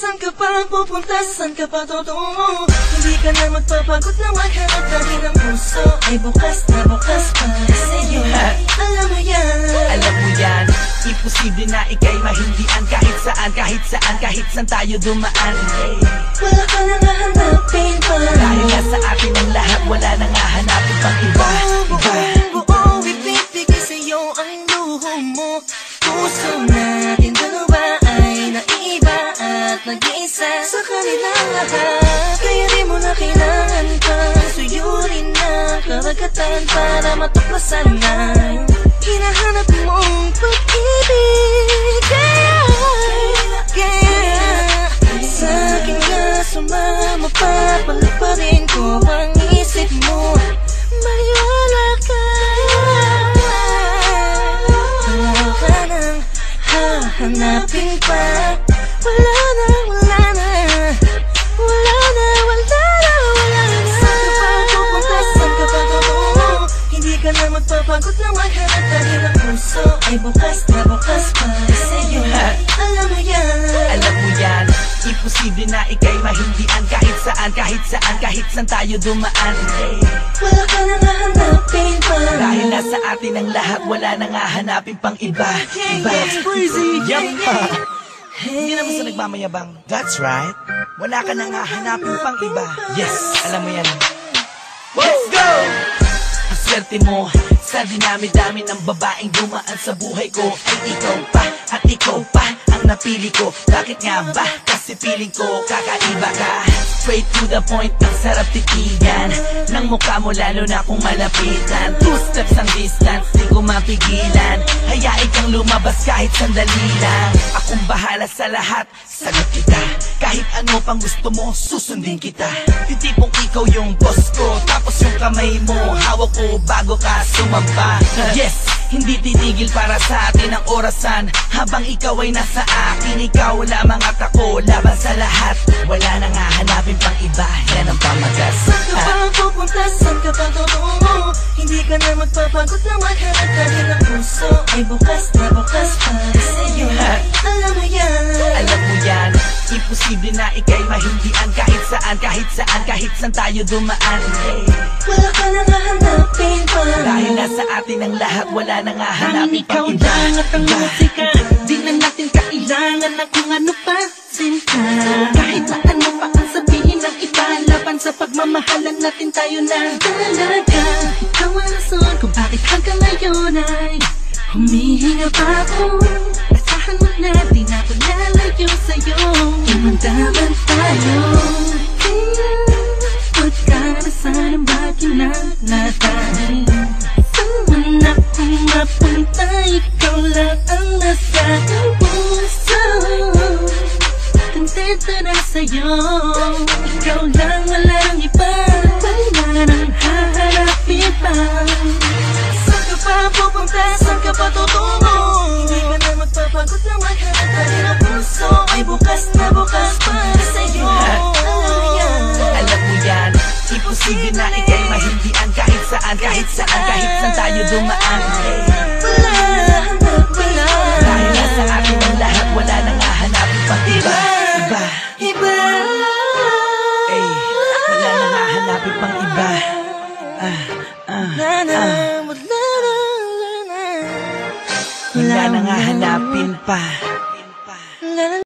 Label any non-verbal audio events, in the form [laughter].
Saan ka pa pupunta? Saan ka pa tutungo? Hindi ka na magpapagod na maghanap Dahil ang puso ay bukas na bukas para sa'yo. [laughs] Alam mo yan. Alam mo yan, imposible na ikay mahindian. Kahit saan, kahit saan, kahit saan tayo dumaan. Hey. Wala ka nang hahanapin pa. Dahil nasa atin ang lahat, wala nang hahanapin pang iba. Iba, Buong buo, ibibigay sa'yo ang luho mo. Puso natin nag-iisa Sa kanilang lahat. Kaya di mo na kailangan pa. Suyurin ang karagatan para matuklasan na. Hinahanap mong pag-ibig. Kaya, kaya Sa akin ka sumama pa Palaparin ko ang isip mo. Maniwala ka Wala ka. Nang hahanapin pa. Na, wala na na para sa'yo. Alam mo yan. Alam mo yan. Imposible na ikay mahindian Kahit saan, kahit saan, kahit saan tayo dumaan. Hey. Wala ka nang hahanapin pa. Dahil nasa atin ang lahat, wala nang hahanapin pang iba. Iba, crazy Yup. Hindi naman sa nagmamayabang. That's right. Wala ka nang hahanapin pang iba. Yes, alam mo yan. Let's go! Ang swerte mo Sa dinami-dami ng babaeng dumaan sa buhay ko Ay ikaw pa at ikaw pa ang napili ko. Bakit nga ba? Kasi feeling ko kakaiba ka. Straight to the point, ang sarap titigan Nang mukha mo lalo na kung malapitan. Two steps ang distance, di ko mapigilan. Hayain kang lumabas kahit sandali lang. Akong bahala sa lahat, sagot kita. Kahit ano pang gusto mo, susundin kita. Yung tipong ikaw yung boss ko kamay mo, hawak ko bago ka sumampa Yes, hindi titigil para sa atin ang orasan. Habang ikaw ay nasa akin Ikaw lamang at ako Laban sa lahat. Wala nang hahanapin pang iba Yan ang pamagas Saan ka pa pupunta? Saan ka pa tutungo? Hindi ka na magpapagod na maghanap Dahil ang puso. Ay bukas na bukas para sa'yo. [laughs] Alam mo yan. Alam mo yan. Imposible na ikay mahindian Kahit saan, kahit saan, kahit saan tayo dumaan. Hey. Nasa atin ang lahat. Wala nang hahanapin ikaw pang iba. lang at ang musika Di na natin kailangan ng kung ano pa sinta Kahit na ano pa ang sabihin ng iba Laban sa pagmamahalan natin tayo na talaga Ikaw ang rason kung bakit hanggang ngayon ay Humihinga pa ako. Asahan mo na di na ako lalayo sa'yo. Umandaman tayo. Huwag ka na sanang bakit na natin Kontento na sa'yo Ikaw lang walang iba Wala nang hahanapin pa Saan ka pa pupunta? Saan ka pa tutungo? Hindi ka na magpapagod na maghanap Dahil ang puso ay bukas na bukas para sa'yo Alam mo yan Imposible na ikay mahindian Kahit saan, kahit saan, kahit saan tayo dumaan. Wala, hanap wala ah, Na na, wala na, wala na Wala nang hahanapin pa. La la